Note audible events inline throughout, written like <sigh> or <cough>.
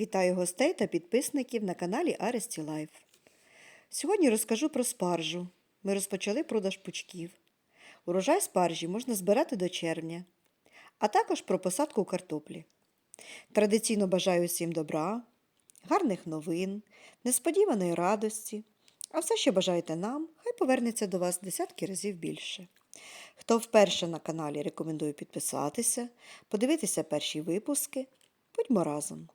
Вітаю гостей та підписників на каналі Аресті Лайф. Сьогодні розкажу про спаржу. Ми розпочали продаж пучків. Урожай спаржі можна збирати до червня, а також про посадку картоплі. Традиційно бажаю всім добра, гарних новин, несподіваної радості. А все, що бажаєте нам, хай повернеться до вас десятки разів більше. Хто вперше на каналі, рекомендую підписатися, подивитися перші випуски. Будьмо разом.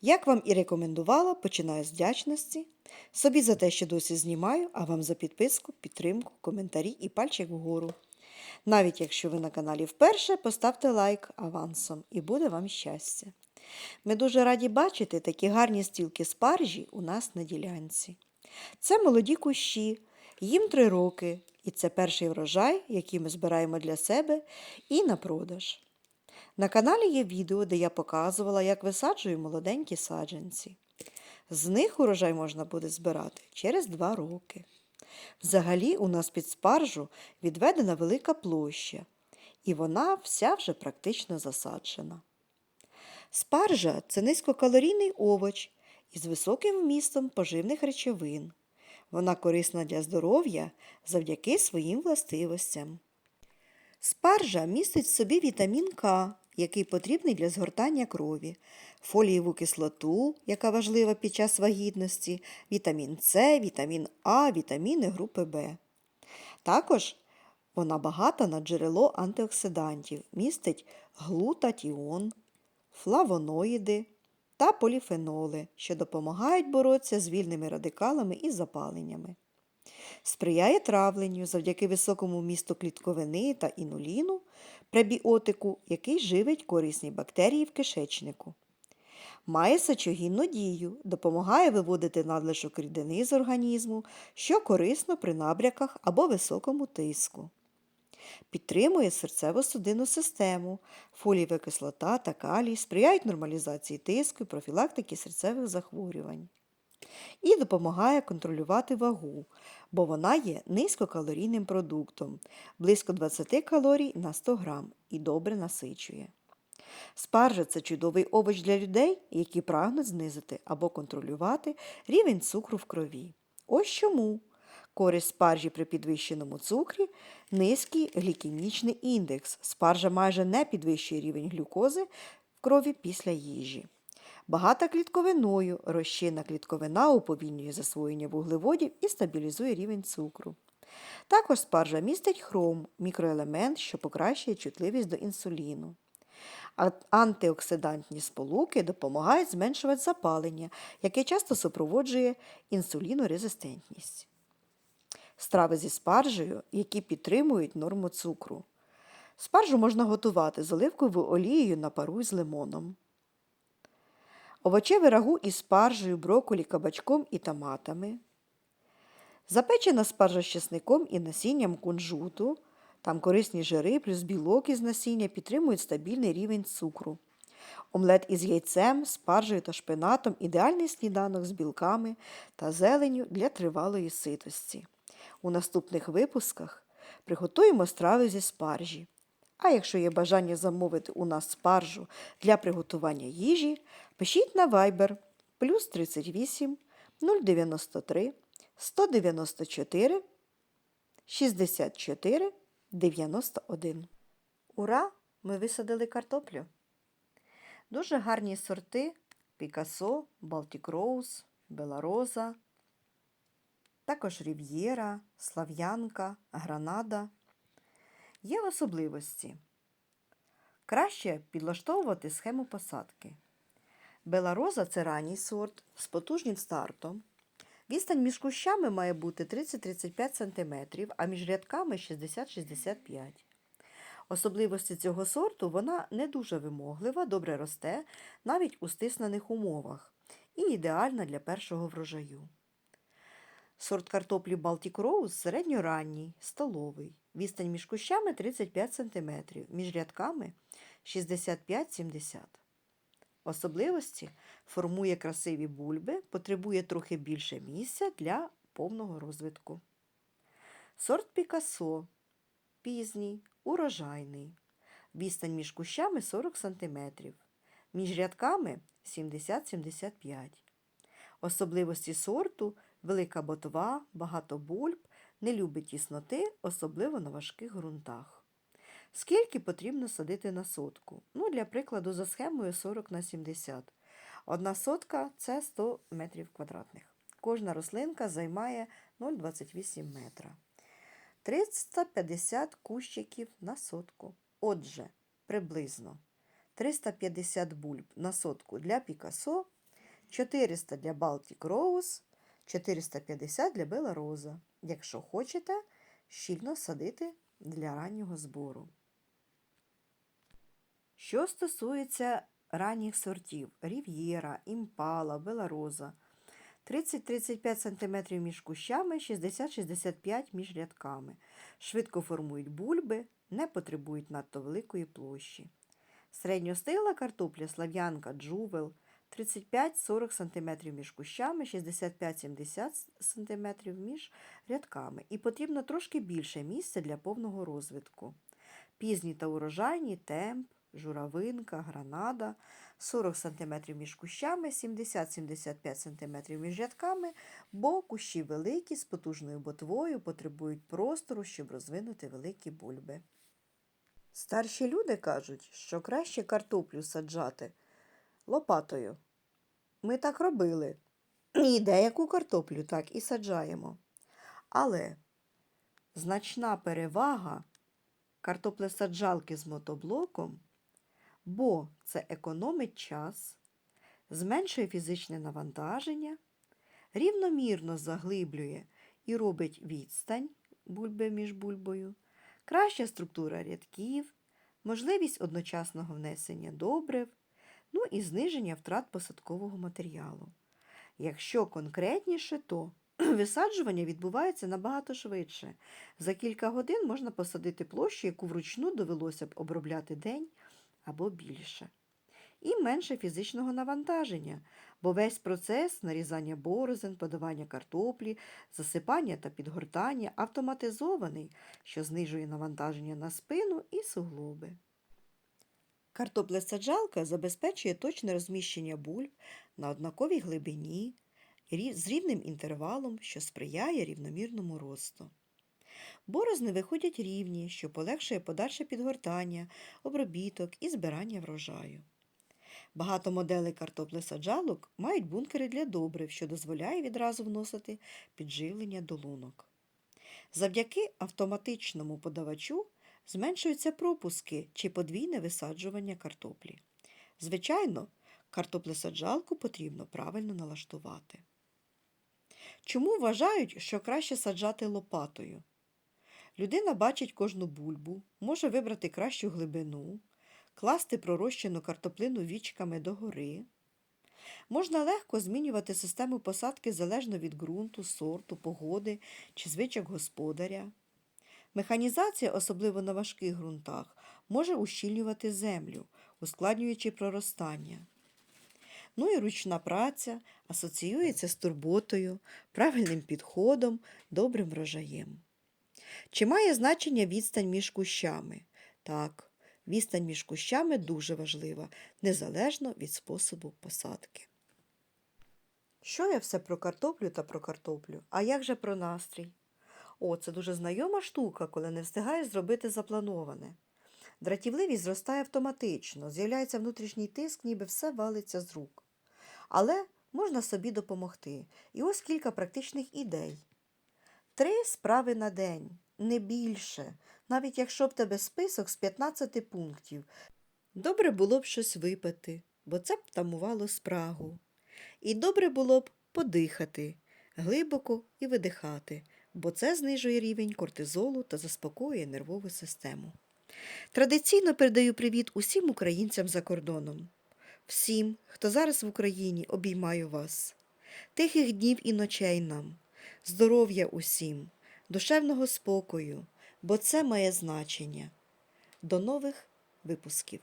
Як вам і рекомендувала, починаю з вдячності. Собі за те, що досі знімаю, а вам за підписку, підтримку, коментарі і пальчик вгору. Навіть якщо ви на каналі вперше, поставте лайк авансом і буде вам щастя. Ми дуже раді бачити такі гарні стілки спаржі у нас на ділянці. Це молоді кущі, їм три роки, і це перший врожай, який ми збираємо для себе і на продаж. На каналі є відео, де я показувала, як висаджую молоденькі саджанці. З них урожай можна буде збирати через два роки. Взагалі, у нас під спаржу відведена велика площа, і вона вся вже практично засаджена. Спаржа це низькокалорійний овоч із високим вмістом поживних речовин. Вона корисна для здоров'я завдяки своїм властивостям. Спаржа містить в собі вітамін К, який потрібний для згортання крові, фолієву кислоту, яка важлива під час вагітності, вітамін С, вітамін А, вітаміни групи В. Також вона багата на джерело антиоксидантів, містить глутатіон, флавоноїди та поліфеноли, що допомагають боротися з вільними радикалами і запаленнями. Сприяє травленню завдяки високому вмісту клітковини та інуліну, пребіотику, який живить корисні бактерії в кишечнику. Має сечогінну дію, допомагає виводити надлишок рідини з організму, що корисно при набряках або високому тиску. Підтримує серцево-судинну систему, фолієва кислота та калій сприяють нормалізації тиску і профілактики серцевих захворювань. І допомагає контролювати вагу, бо вона є низькокалорійним продуктом, близько 20 калорій на 100 грам і добре насичує. Спаржа це чудовий овоч для людей, які прагнуть знизити або контролювати рівень цукру в крові. Ось чому користь спаржі при підвищеному цукрі низький глікемічний індекс. Спаржа майже не підвищує рівень глюкози в крові після їжі. Багата клітковиною, розчинна клітковина уповільнює засвоєння вуглеводів і стабілізує рівень цукру. Також спаржа містить хром, мікроелемент, що покращує чутливість до інсуліну. Антиоксидантні сполуки допомагають зменшувати запалення, яке часто супроводжує інсулінорезистентність. Страви зі спаржею, які підтримують норму цукру. Спаржу можна готувати з оливковою олією на пару з лимоном. Овочеве рагу із спаржею, брокколі, кабачком і томатами. Запечена спаржа з чесником і насінням кунжуту. Там корисні жири плюс білок із насіння підтримують стабільний рівень цукру. Омлет із яйцем, спаржею та шпинатом ідеальний сніданок з білками та зеленю для тривалої ситості. У наступних випусках приготуємо страви зі спаржі. А якщо є бажання замовити у нас спаржу для приготування їжі, пишіть на Viber плюс 38 093 194 64 91. Ура! Ми висадили картоплю. Дуже гарні сорти Пікасо, Балтік Роуз, Белароза, також Рів'єра, Слав'янка, Гранада. Є особливості. Краще підлаштовувати схему посадки. Белароза це ранній сорт з потужним стартом. Відстань між кущами має бути 30-35 см, а між рядками 60-65 Особливості цього сорту вона не дуже вимоглива, добре росте навіть у стиснених умовах і ідеальна для першого врожаю. Сорт картоплі Baltic Rose середньоранній, столовий. Відстань між кущами 35 см, між рядками 65-70 Особливості формує красиві бульби, потребує трохи більше місця для повного розвитку. Сорт Пікасо пізній, урожайний. Відстань між кущами 40 см. між рядками 70-75. Особливості сорту велика ботва, багато бульб, не любить тісноти, особливо на важких ґрунтах. Скільки потрібно садити на сотку? Ну, для прикладу, за схемою 40 на 70. Одна сотка це 100 метрів квадратних. Кожна рослинка займає 0,28 метра. 350 кущиків на сотку. Отже, приблизно 350 бульб на сотку для Пікасо, 400 для Baltic Rose, 450 для Бела Роза, якщо хочете щільно садити для раннього збору. Що стосується ранніх сортів Рів'єра, Імпала, Белароза, 30-35 см між кущами, 60-65 між рядками. Швидко формують бульби, не потребують надто великої площі. Середньостигла картопля слав'янка джувел 35-40 см між кущами, 65-70 см між рядками. І потрібно трошки більше місця для повного розвитку. Пізні та урожайні темп, журавинка, гранада 40 см між кущами, 70-75 см між рядками, бо кущі великі з потужною ботвою потребують простору, щоб розвинути великі бульби. Старші люди кажуть, що краще картоплю саджати лопатою. Ми так робили. І деяку картоплю так і саджаємо. Але значна перевага картоплесаджалки з мотоблоком, бо це економить час, зменшує фізичне навантаження, рівномірно заглиблює і робить відстань бульби між бульбою, краща структура рядків, можливість одночасного внесення добрив, ну і зниження втрат посадкового матеріалу. Якщо конкретніше, то <clears throat> висаджування відбувається набагато швидше. За кілька годин можна посадити площу, яку вручну довелося б обробляти день або більше. І менше фізичного навантаження, бо весь процес нарізання борозен, подавання картоплі, засипання та підгортання автоматизований, що знижує навантаження на спину і суглоби. Картоплесаджалка забезпечує точне розміщення бульб на однаковій глибині з рівним інтервалом, що сприяє рівномірному росту. Борозни виходять рівні, що полегшує подальше підгортання, обробіток і збирання врожаю. Багато моделей картоплесаджалок мають бункери для добрив, що дозволяє відразу вносити підживлення до лунок. Завдяки автоматичному подавачу зменшуються пропуски чи подвійне висаджування картоплі. Звичайно, картоплесаджалку потрібно правильно налаштувати. Чому вважають, що краще саджати лопатою? Людина бачить кожну бульбу, може вибрати кращу глибину, класти пророщену картоплину вічками догори. Можна легко змінювати систему посадки залежно від ґрунту, сорту, погоди чи звичок господаря. Механізація, особливо на важких ґрунтах, може ущільнювати землю, ускладнюючи проростання. Ну і ручна праця асоціюється з турботою, правильним підходом, добрим врожаєм. Чи має значення відстань між кущами? Так, відстань між кущами дуже важлива, незалежно від способу посадки. Що я все про картоплю та про картоплю? А як же про настрій? О, це дуже знайома штука, коли не встигаєш зробити заплановане. Дратівливість зростає автоматично, з'являється внутрішній тиск, ніби все валиться з рук. Але можна собі допомогти. І ось кілька практичних ідей. Три справи на день, не більше, навіть якщо б тебе список з 15 пунктів. Добре було б щось випити, бо це б тамувало спрагу. І добре було б подихати глибоко і видихати, бо це знижує рівень кортизолу та заспокоює нервову систему. Традиційно передаю привіт усім українцям за кордоном. Всім, хто зараз в Україні, обіймаю вас. Тихих днів і ночей нам, здоров'я усім, душевного спокою, бо це має значення. До нових випусків!